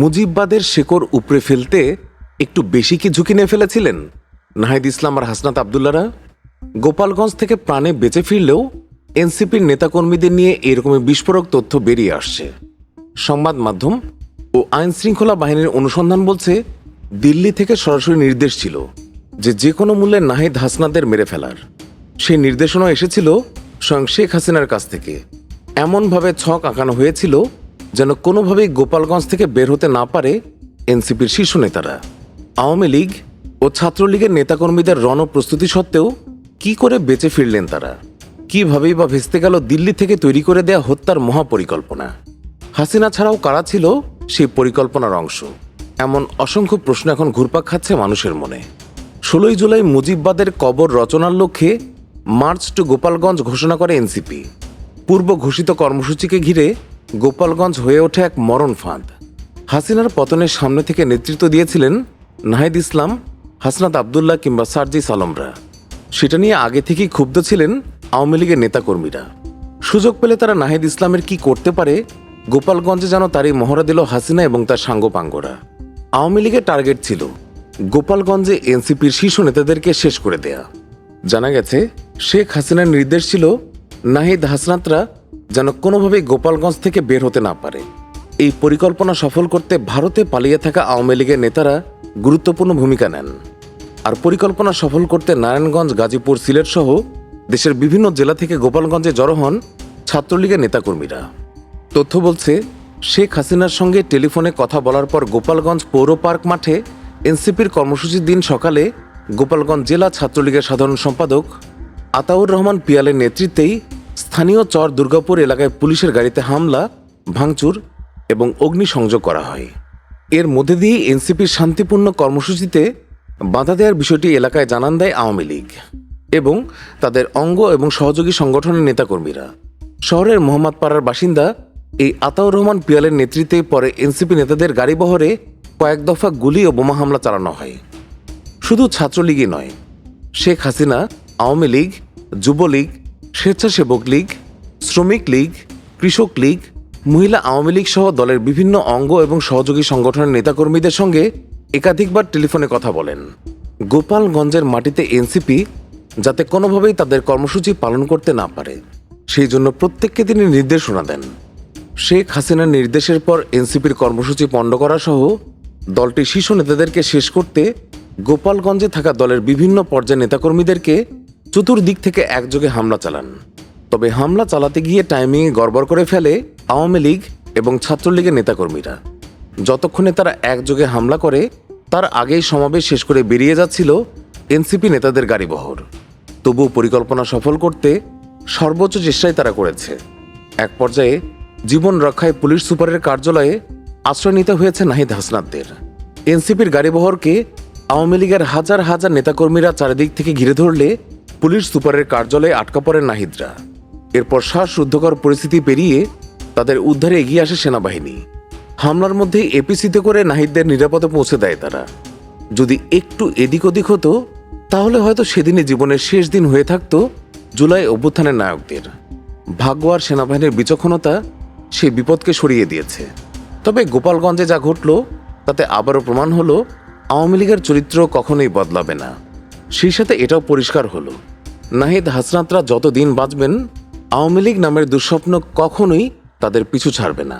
মুজিববাদের শেকড় উপড়ে ফেলতে একটু বেশি কি ঝুঁকি নিয়ে ফেলেছিলেন? নাহিদ ইসলাম আর হাসনাত আবদুল্লারা গোপালগঞ্জ থেকে প্রাণে বেঁচে ফিরলেও এনসিপির নেতাকর্মীদের নিয়ে এরকমই বিস্ফোরক তথ্য বেরিয়ে আসছে। সংবাদ মাধ্যম ও আইন শৃঙ্খলা বাহিনীর অনুসন্ধান বলছে, দিল্লি থেকে সরাসরি নির্দেশ ছিল যে যে কোনো মূল্যে নাহিদ হাসনাদের মেরে ফেলার। সেই নির্দেশনা এসেছিল স্বয়ং শেখ হাসিনার কাছ থেকে। এমনভাবে ছক আঁকানো হয়েছিল যেন কোনোভাবেই গোপালগঞ্জ থেকে বের হতে না পারে এনসিপির শীর্ষ নেতারা। আওয়ামী লীগ ও ছাত্রলীগের নেতাকর্মীদের রণপ্রস্তুতি সত্ত্বেও কি করে বেঁচে ফিরলেন তারা? কিভাবেই বা ভেস্তে গেল দিল্লি থেকে তৈরি করে দেয়া হত্যার মহাপরিকল্পনা? হাসিনা ছাড়াও কারা ছিল সেই পরিকল্পনার অংশ? এমন অসংখ্য প্রশ্ন এখন ঘুরপাক খাচ্ছে মানুষের মনে। ষোলোই জুলাই মুজিববাদের কবর রচনার লক্ষ্যে মার্চ টু গোপালগঞ্জ ঘোষণা করে এনসিপি। পূর্ব ঘোষিত কর্মসূচিকে ঘিরে গোপালগঞ্জ হয়ে ওঠে এক মরণ ফাঁদ। হাসিনার পতনের সামনে থেকে নেতৃত্ব দিয়েছিলেন নাহিদ ইসলাম, হাসনাত আবদুল্লাহ কিংবা সার্জিস আলমরা। সেটা নিয়ে আগে থেকেই ক্ষুব্ধ ছিলেন আওয়ামী লীগের নেতাকর্মীরা। সুযোগ পেলে তারা নাহিদ ইসলামের কি করতে পারে, গোপালগঞ্জে যেন তারই মহড়া দিল হাসিনা এবং তার সাঙ্গপাঙ্গরা। আওয়ামী লীগের টার্গেট ছিল গোপালগঞ্জে এনসিপির শীর্ষ নেতাদেরকে শেষ করে দেয়া। জানা গেছে, শেখ হাসিনার নির্দেশ ছিল নাহিদ হাসনাতরা যেন কোনোভাবেই গোপালগঞ্জ থেকে বের হতে না পারে। এই পরিকল্পনা সফল করতে ভারতে পালিয়ে থাকা আওয়ামী লীগের নেতারা গুরুত্বপূর্ণ ভূমিকা নেন। আর পরিকল্পনা সফল করতে নারায়ণগঞ্জ, গাজীপুর, সিলেট সহ দেশের বিভিন্ন জেলা থেকে গোপালগঞ্জে জড়ো হন ছাত্রলীগের নেতাকর্মীরা। তথ্য বলছে, শেখ হাসিনার সঙ্গে টেলিফোনে কথা বলার পর গোপালগঞ্জ পৌর পার্ক মাঠে এনসিপির কর্মসূচির দিন সকালে গোপালগঞ্জ জেলা ছাত্রলীগের সাধারণ সম্পাদক আতাউর রহমান পিয়ালের নেতৃত্বেই স্থানীয় চর দুর্গাপুর এলাকায় পুলিশের গাড়িতে হামলা, ভাঙচুর এবং অগ্নিসংযোগ করা হয়। এর মধ্যে দিয়ে এনসিপির শান্তিপূর্ণ কর্মসূচিতে বাধা দেওয়ার বিষয়টি এলাকায় জানান দেয় আওয়ামী লীগ এবং তাদের অঙ্গ এবং সহযোগী সংগঠনের নেতাকর্মীরা। শহরের মোহাম্মদপাড়ার বাসিন্দা এই আতাউর রহমান পিয়ালের নেতৃত্বে পরে এনসিপি নেতাদের গাড়িবহরে কয়েক দফা গুলি ও বোমা হামলা চালানো হয়। শুধু ছাত্রলীগই নয়, শেখ হাসিনা, আওয়ামী লীগ, যুবলীগ স্বেচ্ছাসেবক লীগ, শ্রমিক লীগ, কৃষক লীগ, মহিলা আওয়ামী লীগ সহ দলের বিভিন্ন অঙ্গ এবং সহযোগী সংগঠনের নেতাকর্মীদের সঙ্গে একাধিকবার টেলিফোনে কথা বলেন। গোপালগঞ্জের মাটিতে এনসিপি যাতে কোনোভাবেই তাদের কর্মসূচি পালন করতে না পারে, সেই জন্য প্রত্যেককে তিনি নির্দেশনা দেন। শেখ হাসিনার নির্দেশের পর এনসিপির কর্মসূচি পণ্ড করা সহ দলটির শীর্ষ নেতাদেরকে শেষ করতে গোপালগঞ্জে থাকা দলের বিভিন্ন পর্যায়ের নেতাকর্মীদেরকে চতুর্দিক থেকে একযোগে হামলা চালান। তবে হামলা চালাতে গিয়ে টাইমিংয়ে গড়বড় করে ফেলে আওয়ামী লীগ এবং ছাত্রলীগের নেতাকর্মীরা। যতক্ষণে তারা একযোগে হামলা করে, তার আগেই সমাবেশ শেষ করে বেরিয়ে যাচ্ছিল এনসিপি নেতাদের গাড়িবহর তবুও পরিকল্পনা সফল করতে সর্বোচ্চ চেষ্টাই তারা করেছে। এক পর্যায়ে জীবন রক্ষায় পুলিশ সুপারের কার্যালয়ে আশ্রয় নিতে হয়েছে নাহিদ হাসনাতদের। এনসিপির গাড়িবহরকে আওয়ামী লীগের হাজার হাজার নেতাকর্মীরা চারিদিক থেকে ঘিরে ধরলে পুলিশ সুপারের কার্যালয়ে আটকা পড়েন নাহিদরা। এরপর শ্বাসরুদ্ধকর পরিস্থিতি পেরিয়ে তাদের উদ্ধারে এগিয়ে আসে সেনাবাহিনী। হামলার মধ্যে এপিসিতে করে নাহিদদের নিরাপদে পৌঁছে দেয় তারা। যদি একটু এদিক ওদিক হতো, তাহলে হয়তো সেদিনে জীবনের শেষ দিন হয়ে থাকতো জুলাই অভ্যুত্থানের নায়কদের। ভাগ্য আর সেনাবাহিনীর বিচক্ষণতা সেই বিপদকে সরিয়ে দিয়েছে। তবে গোপালগঞ্জে যা ঘটল, তাতে আবারও প্রমাণ হলো, আওয়ামী লীগের চরিত্র কখনোই বদলাবে না। সেই সাথে এটাও পরিষ্কার হলো। নাহিদ হাসনাতরা যতদিন বাঁচবেন আওয়ামী লীগ নামের দুঃস্বপ্ন কখনোই তাদের পিছু ছাড়বে না।